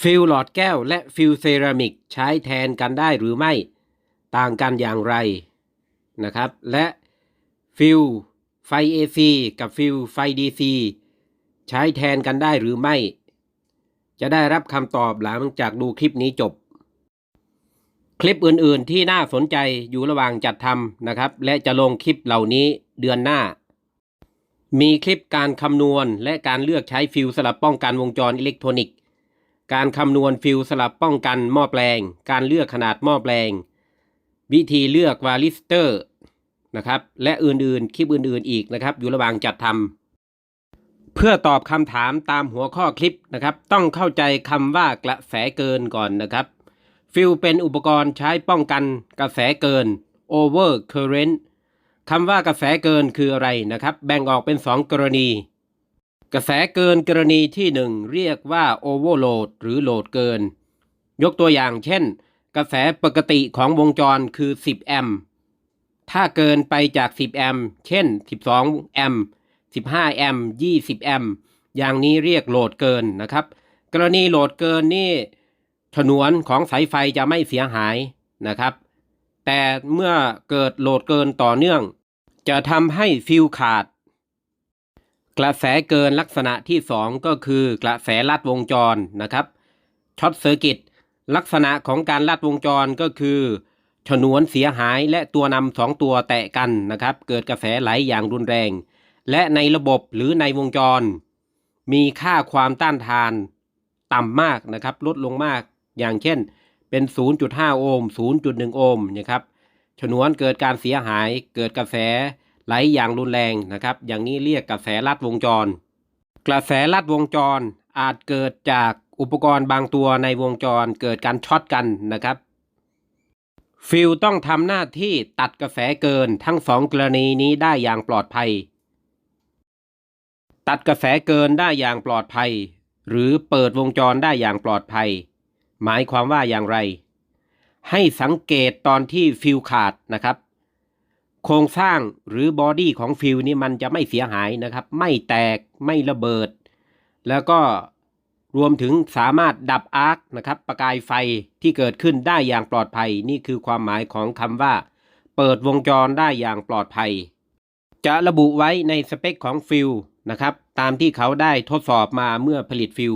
ฟิลหลอดแก้วและฟิลเซรามิกใช้แทนกันได้หรือไม่ต่างกันอย่างไรนะครับ และฟิลไฟ AC กับฟิลไฟ DC ใช้แทนกันได้หรือไม่ จะได้รับคำตอบหลังจากดูคลิปนี้จบ คลิปอื่นๆที่น่าสนใจอยู่ระหว่างจัดทำนะครับ และจะลงคลิปเหล่านี้เดือนหน้า มีคลิปการคำนวณและการเลือกใช้ฟิลสลับป้องกันวงจรอิเล็กทรอนิกส์ การคำนวณฟิลสลับป้องกันหม้อแปลง การเลือกขนาดหม้อแปลง วิธีเลือกวาลิสเตอร์นะครับและอื่นๆ คลิปอื่นๆอีกนะครับ อยู่ระหว่างจัดทำเพื่อตอบคำถามตามหัวข้อคลิปนะครับ ต้องเข้าใจคำว่ากระแสเกินก่อนนะครับ ฟิลเป็นอุปกรณ์ใช้ป้องกันกระแสเกิน over current คำว่ากระแสเกินคืออะไรนะครับ แบ่งออกเป็น 2 กรณี กระแสเกินกรณีที่ 1 เรียกว่า overload หรือโหลดเกิน ยกตัวอย่างเช่น กระแสปกติของวงจรคือ 10 แอมป์ถ้าเกินไปจาก 10 แอมป์เช่น 12 แอมป์15 แอมป์20 แอมป์อย่างนี้เรียกโหลดเกินนะครับ กรณีโหลดเกินนี่ฉนวนของสายไฟจะไม่เสียหายนะครับ แต่เมื่อเกิดโหลดเกินต่อเนื่อง จะทำให้ฟิวขาด กระแสเกินลักษณะที่ 2 ก็คือกระแสลัดวงจรนะครับช็อตเซอร์กิตลักษณะของการลัดวงจรก็คือฉนวนเสียหายและตัวนำสองตัวแตะกันนะครับ เกิดกระแสไหลอย่างรุนแรง และในระบบหรือในวงจร มีค่าความต้านทานต่ำมากนะครับ ลดลงมากอย่างเช่น เป็น 0.5 โอห์ม0.1 โอห์มนะครับฉนวนเกิดการเสียหายเกิดกระแส ไหลอย่างรุนแรงนะครับ อย่างนี้เรียกกระแสลัดวงจร กระแสลัดวงจรอาจเกิดจากอุปกรณ์บางตัวในวงจรเกิดการช็อตกันนะครับ ฟิลต้องทำหน้าที่ตัดกระแสเกินทั้งสองกรณีนี้ได้อย่างปลอดภัย ตัดกระแสเกินได้อย่างปลอดภัย หรือเปิดวงจรได้อย่างปลอดภัย หมายความว่าอย่างไร ให้สังเกตตอนที่ฟิลขาดนะครับ โครงสร้างหรือบอดี้ของฟิลนี่มันจะไม่เสียหายนะครับ ไม่แตกไม่ระเบิด แล้วก็รวมถึงสามารถดับอาร์คนะครับ ประกายไฟที่เกิดขึ้นได้อย่างปลอดภัย นี่คือความหมายของคำว่า เปิดวงจรได้อย่างปลอดภัย จะระบุไว้ในสเปคของฟิลนะครับ ตามที่เขาได้ทดสอบมาเมื่อผลิตฟิล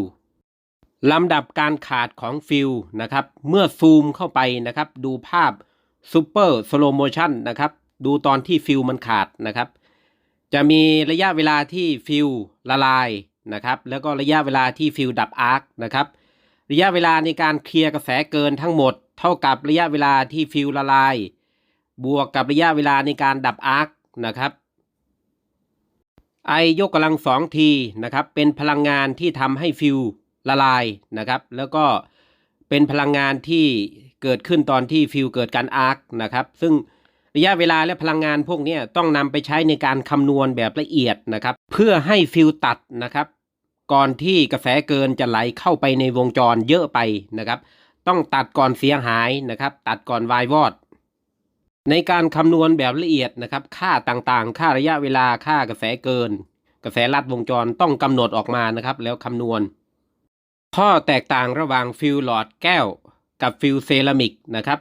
ลำดับการขาดของฟิลนะครับ เมื่อซูมเข้าไปนะครับ ดูภาพซูเปอร์สโลโมชันนะครับ ดูตอนที่ฟิลมันขาดนะครับ จะมีระยะเวลาที่ฟิลละลายนะครับ แล้วก็ระยะเวลาที่ฟิลดับอาร์คนะครับระยะเวลาในการเคลียร์กระแสเกินทั้งหมด เท่ากับระยะเวลาที่ฟิลละลาย บวกกับระยะเวลาในการดับอาร์คนะครับไอยกกำลังสองทีนะครับ เป็นพลังงานที่ทำให้ฟิลละลายนะครับ แล้วก็เป็นพลังงานที่เกิดขึ้นตอนที่ฟิลเกิดการอาร์คนะครับ ซึ่ง ระยะเวลาและพลังงานพวกนี้ต้องนำไปใช้ในการคำนวณแบบละเอียดนะครับ เพื่อให้ฟิลตัดนะครับ ก่อนที่กระแสเกินจะไหลเข้าไปในวงจรเยอะไปนะครับ ต้องตัดก่อนเสียหายนะครับ ตัดก่อนวายวอด ในการคำนวณแบบละเอียดนะครับ ค่าต่างๆ ค่าระยะเวลาค่ากระแสเกิน กระแสลัดวงจรต้องกำหนดออกมานะครับ แล้วคำนวณ ข้อแตกต่างระหว่างฟิลหลอดแก้ว กับฟิลเซรามิกนะครับ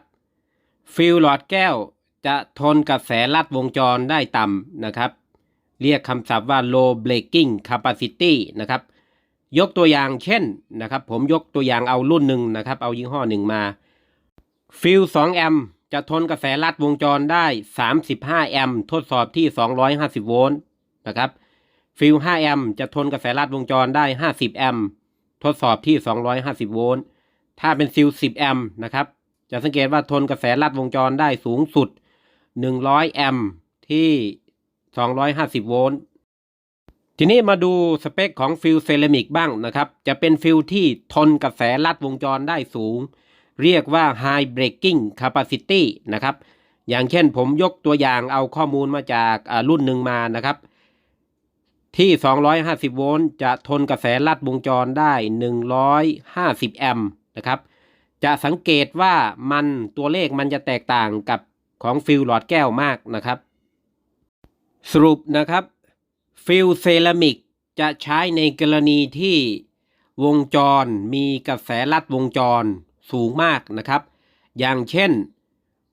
ฟิลหลอดแก้ว จะทนกระแสลัดวงจรได้ต่ำนะครับ เรียกคำศัพท์ว่า low breaking capacity นะครับ ยกตัวอย่างเช่นนะครับ ผมยกตัวอย่างเอารุ่นหนึ่งนะครับ เอายี่ห้อหนึ่งมา ฟิล2แอมป์จะทนกระแสลัดวงจรได้ 35 แอมป์ทดสอบที่ 250 โวลต์นะครับ ฟิล5แอมป์จะทนกระแสลัดวงจรได้ 50 แอมป์ทดสอบที่ 250 โวลต์ ถ้าเป็นฟิล10 แอมป์นะครับ จะสังเกตว่าทนกระแสลัดวงจรได้สูงสุด 100 แอมป์ที่ 250 โวลต์ ทีนี้มาดูสเปคของฟิลเซรามิกบ้างนะครับ จะเป็นฟิลที่ทนกระแสลัดวงจรได้สูง เรียกว่า High Breaking Capacity นะครับ อย่างเช่นผมยกตัวอย่างเอาข้อมูลมาจากรุ่นหนึ่งมานะครับ ที่ 250 โวลต์จะทนกระแสลัดวงจรได้ 150 แอมป์นะครับจะสังเกตว่ามันตัวเลขมันจะแตกต่างกับ ของฟิลหลอดแก้วมากนะครับ สรุปนะครับฟิลเซรามิกจะใช้ในกรณีที่วงจรมีกระแสลัดวงจรสูงมากนะครับ อย่างเช่น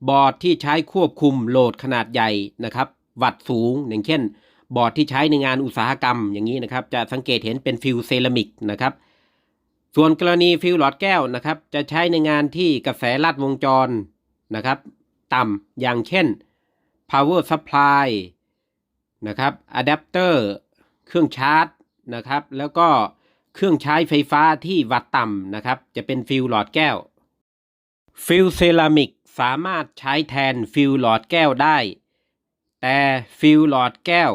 บอร์ดที่ใช้ควบคุมโหลดขนาดใหญ่นะครับ วัตต์สูงอย่างเช่น บอร์ดที่ใช้ในงานอุตสาหกรรมอย่างนี้นะครับ จะสังเกตเห็นเป็นฟิลเซรามิกนะครับ ส่วนกรณีฟิลหลอดแก้วนะครับ จะใช้ในงานที่กระแสลัดวงจรนะครับ ต่ำอย่างเช่น power supply นะครับอะแดปเตอร์เครื่องชาร์จนะครับ แล้วก็เครื่องใช้ไฟฟ้าที่วัดต่ำนะครับ จะเป็นฟิลหลอดแก้ว ฟิลเซรามิกสามารถใช้แทนฟิลหลอดแก้วได้ แต่ฟิลหลอดแก้ว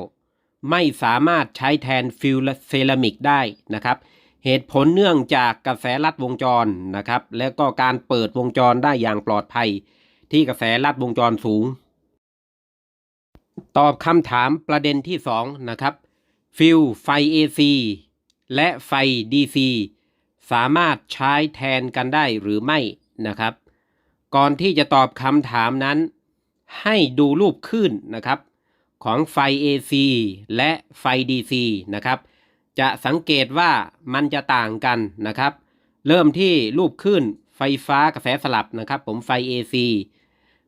ไม่สามารถใช้แทนฟิลเซรามิกได้นะครับ เหตุผลเนื่องจากกระแสลัดวงจรนะครับ แล้วก็การเปิดวงจรได้อย่างปลอดภัย ที่กระแสลัดวงจรสูง ตอบคำถามประเด็นที่ 2 นะครับ ฟิลไฟ AC และไฟ DC สามารถใช้แทนกันได้หรือไม่นะครับ ก่อนที่จะตอบคำถามนั้น ให้ดูรูปคลื่นนะครับ ของไฟ AC และไฟ DC นะครับ จะสังเกตว่ามันจะต่างกันนะครับ เริ่มที่รูปคลื่น ไฟฟ้ากระแสสลับนะครับ ผมไฟ AC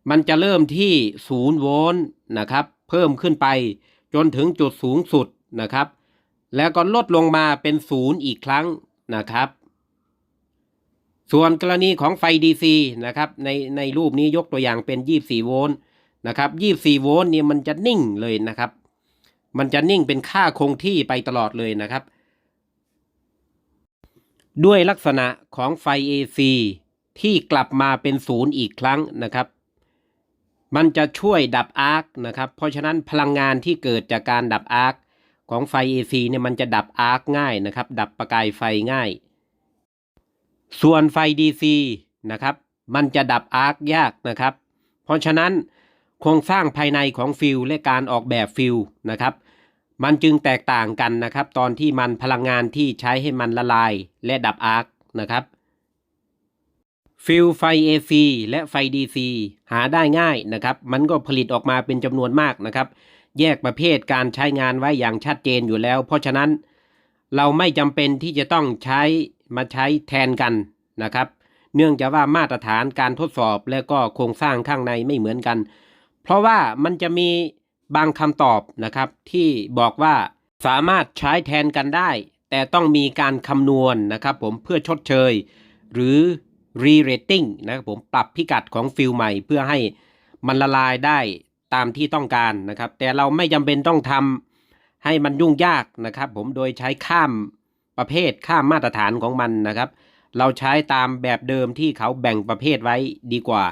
มันจะเริ่มที่0โวลต์นะครับ เพิ่มขึ้นไปจนถึงจุดสูงสุดนะครับ แล้วก็ลดลงมาเป็นศูนย์อีกครั้งนะครับ ส่วนกรณีของไฟ DC นะครับในในรูปนี้ยกตัวอย่างเป็น 24 โวลต์นะครับ24 โวลต์เนี่ยมันจะนิ่งเลยนะครับ มันจะนิ่งเป็นค่าคงที่ไปตลอดเลยนะครับ ด้วยลักษณะของไฟ AC ที่กลับมาเป็นศูนย์อีกครั้งนะครับ มันจะช่วยดับอาร์คนะครับ เพราะฉะนั้นพลังงานที่เกิดจากการดับอาร์คของไฟ AC เนี่ยมันจะดับอาร์คง่ายนะครับ ดับประกายไฟง่าย ส่วนไฟ DC นะครับ มันจะดับอาร์คยากนะครับ เพราะฉะนั้นโครงสร้างภายในของฟิลและการออกแบบฟิลนะครับ มันจึงแตกต่างกันนะครับ ตอนที่มันพลังงานที่ใช้ให้มันละลายและดับอาร์คนะครับ ฟิลไฟ AC และไฟ DC หาได้ง่ายนะครับ มันก็ผลิตออกมาเป็นจำนวนมากนะครับ แยกประเภทการใช้งานไว้อย่างชัดเจนอยู่แล้ว เพราะฉะนั้นเราไม่จำเป็นที่จะต้องใช้มาใช้แทนกันนะครับ เนื่องจากว่ามาตรฐานการทดสอบและก็โครงสร้างข้างในไม่เหมือนกัน เพราะว่ามันจะมี บางคำตอบนะครับที่บอกว่าสามารถใช้แทนกันได้ แต่ต้องมีการคำนวณนะครับผมเพื่อชดเชย หรือ re-rating นะครับผมปรับพิกัดของฟิลใหม่เพื่อให้มันละลายได้ตามที่ต้องการนะครับ แต่เราไม่จำเป็นต้องทำให้มันยุ่งยากนะครับ ผมโดยใช้ข้ามประเภทข้ามมาตรฐานของมันนะครับ เราใช้ตามแบบเดิมที่เขาแบ่งประเภทไว้ดีกว่า